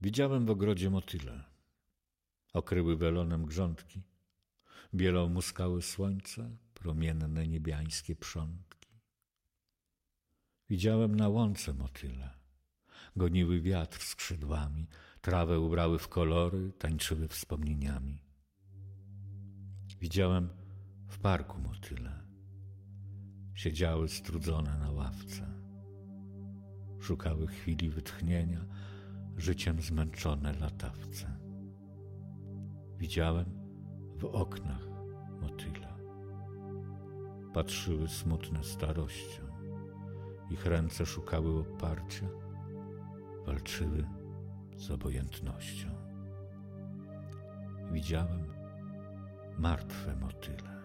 Widziałem w ogrodzie motyle. Okryły welonem grządki. Bielą muskały słońca, promienne niebiańskie przątki. Widziałem na łące motyle. Goniły wiatr skrzydłami, trawę ubrały w kolory, tańczyły wspomnieniami. Widziałem w parku motyle. Siedziały strudzone na ławce. Szukały chwili wytchnienia, życiem zmęczone latawce. Widziałem w oknach motyle. Patrzyły smutne starością. Ich ręce szukały oparcia, walczyły z obojętnością. Widziałem martwe motyle.